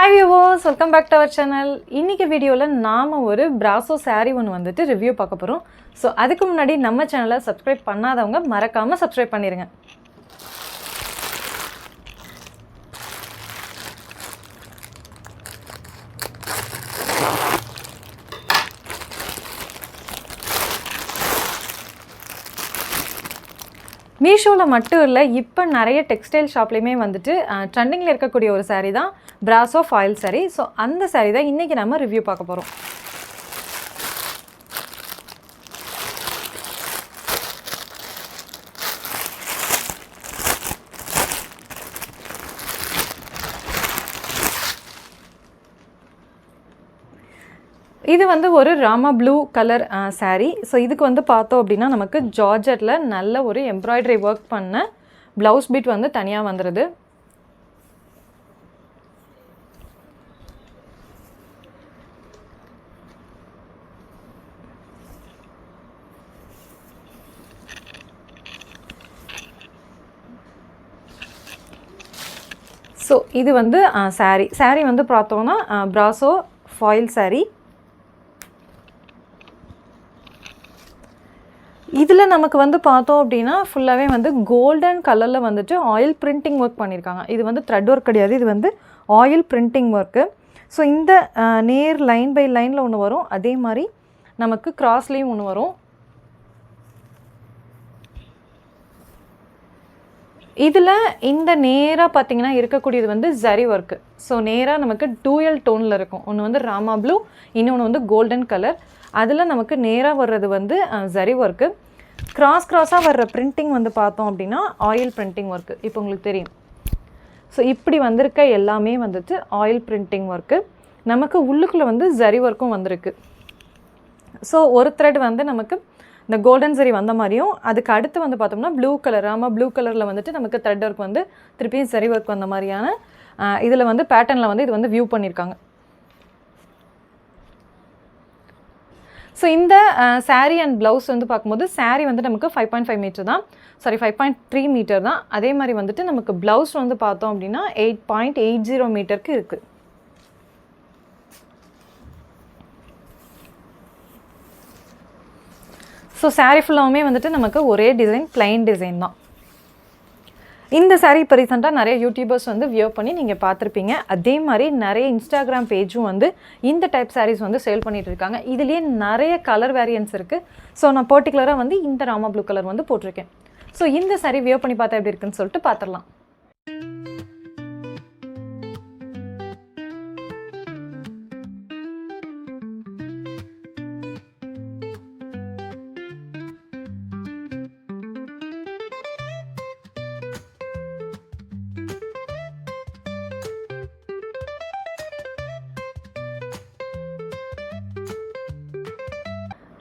Hi viewers welcome back to our channel இன்றைக்கி வீடியோவில் நாம் ஒரு பிராசோ சாரீ ஒன்று வந்துட்டு ரிவ்யூ பார்க்க போகிறோம் ஸோ அதுக்கு முன்னாடி நம்ம சேனலை சப்ஸ்கிரைப் பண்ணாதவங்க மறக்காமல் சப்ஸ்கிரைப் பண்ணிடுங்க மீஷோவில் மட்டும் இல்லை இப்போ நிறைய டெக்ஸ்டைல் ஷாப்லேயுமே வந்துட்டு ட்ரெண்டிங்கில் இருக்கக்கூடிய ஒரு சாரீ தான் பிராசோ ஃபாயில் சாரீ ஸோ அந்த சாரீ தான் இன்றைக்கி நம்ம ரிவ்யூ பார்க்க போகிறோம் இது வந்து ஒரு Rama blue colour sari so இதுக்கு வந்து பார்த்தோம் அப்படின்னா நமக்கு ஜார்ஜட்டில் நல்ல ஒரு எம்ப்ராய்டரி ஒர்க் பண்ண ப்ளவுஸ் பிட் வந்து தனியாக வந்துடுது ஸோ இது வந்து சாரீ சாரீ வந்து பார்த்தோன்னா ப்ராசோ ஃபாயில் சாரீ இதில் நமக்கு வந்து பார்த்தோம் அப்படின்னா ஃபுல்லாகவே வந்து கோல்டன் கலரில் வந்துட்டு ஆயில் பிரிண்டிங் ஒர்க் பண்ணியிருக்காங்க இது வந்து த்ரெட் ஒர்க் கிடையாது. இது வந்து ஆயில் பிரிண்டிங் ஒர்க்கு ஸோ இந்த நேர் லைன் பை லைனில் ஒன்று வரும். அதே மாதிரி நமக்கு கிராஸ்லேயும் ஒன்று வரும். இதில் இந்த நேராக பார்த்தீங்கன்னா இருக்கக்கூடியது வந்து ஜரி ஒர்க்கு ஸோ நேராக நமக்கு டூயல் டோனில் இருக்கும். ஒன்று வந்து ராமா ப்ளூ இன்னொன்று வந்து கோல்டன் கலர் அதில் நமக்கு நேராக வர்றது வந்து ஜரி ஒர்க்கு கிராஸ் கிராஸாக வர்ற பிரிண்டிங் வந்து பார்த்தோம் அப்படின்னா ஆயில் பிரிண்டிங் ஒர்க்கு இப்போ உங்களுக்கு தெரியும். ஸோ இப்படி வந்திருக்க எல்லாமே வந்துட்டு ஆயில் பிரிண்டிங் ஒர்க்கு நமக்கு உள்ளுக்குள்ளே வந்து ஜரி ஒர்க்கும் வந்திருக்கு. ஸோ ஒரு த்ரெட் வந்து நமக்கு இந்த கோல்டன் சரி வந்த மாதிரியும் அதுக்கு அடுத்து வந்து பார்த்தோம்னா ப்ளூ கலர் ஆமாம் ப்ளூ கலரில் வந்துட்டு நமக்கு த்ரெட் ஒர்க் வந்து திருப்பியும் சரி ஒர்க் வந்த மாதிரியான இதில் வந்து பேட்டர்னில் வந்து இது வந்து வியூ பண்ணியிருக்காங்க ஸோ இந்த saree அண்ட் ப்ளவுஸ் வந்து பார்க்கும்போது saree வந்து நமக்கு ஃபைவ் பாயிண்ட் ஃபைவ் மீட்டர் தான். Sorry five point three metre தான். அதே மாதிரி வந்துட்டு நமக்கு ப்ளவுஸ் வந்து பார்த்தோம் அப்படின்னா எயிட் பாயிண்ட் எயிட் ஜீரோ மீட்டருக்கு இருக்குது ஸோ சாரீ ஃபுல்லாகவுமே வந்துட்டு நமக்கு ஒரே டிசைன் பிளைன் டிசைன் தான். இந்த சாரீ இப்போ ரீசெண்டாக நிறைய யூடியூபர்ஸ் வந்து வியோ பண்ணி நீங்கள் பார்த்துருப்பீங்க. அதே மாதிரி நிறைய இன்ஸ்டாகிராம் பேஜும் வந்து இந்த டைப் சாரீஸ் வந்து சேல் பண்ணிட்டு இருக்காங்க. இதுலேயே நிறைய கலர் வேரியன்ஸ் இருக்குது ஸோ நான் பர்டிகுலராக வந்து இந்த ராமா ப்ளூ கலர் வந்து போட்டிருக்கேன். ஸோ இந்த சாரீ வியோ பண்ணி பார்த்தா எப்படி இருக்குன்னு சொல்லிட்டு பார்த்துடலாம்.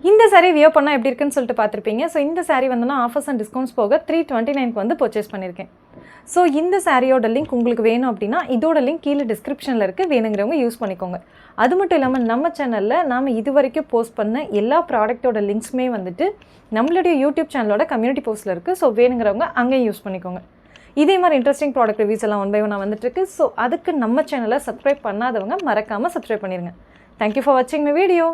இந்த சாரீ வியோ பண்ணால் எப்படி இருக்குன்னு சொல்லிட்டு பார்த்துருப்பீங்க. ஸோ இந்த சாரீ வந்து நான் ஆஃபர்ஸ் அண்ட் டிஸ்கவுண்ட்ஸ் போக த்ரீ டுவெண்ட்டி நைனுக்கு வந்து பர்ச்சேஸ் பண்ணியிருக்கேன் ஸோ இந்த சாரியோட லிங்க் உங்களுக்கு வேணும் அப்படின்னா இதோட லிங்க் கீழே டிஸ்கிரிப்ஷனில் இருக்குது வேணுங்கிறவங்க யூஸ் பண்ணிக்கோங்க. அது மட்டும் இல்லாமல் நம்ம சேனலில் நாம் இது வரைக்கும் போஸ்ட் பண்ண எல்லா ப்ராடக்ட்டோட லிங்க்ஸுமே வந்துட்டு நம்மளுடைய யூடியூப் சேனலோட கம்யூனிட்டி போஸ்ட்டில் இருக்குது ஸோ வேணுங்கிறவங்க அங்கேயும் யூஸ் பண்ணிக்கோங்க. இதே மாதிரி இன்ட்ரெஸ்டிங் ப்ராடக்ட் ரிவ்யூஸ் எல்லாம் ஒன் பை ஒன் வந்துட்டுருக்கு. ஸோ அதுக்கு நம்ம சேனலை சப்ஸ்கிரைப் பண்ணாதவங்க மறக்காமல் சப்ஸ்கிரைப் பண்ணிடுங்க தேங்க்யூ ஃபார் வாட்சிங் மை வீடியோ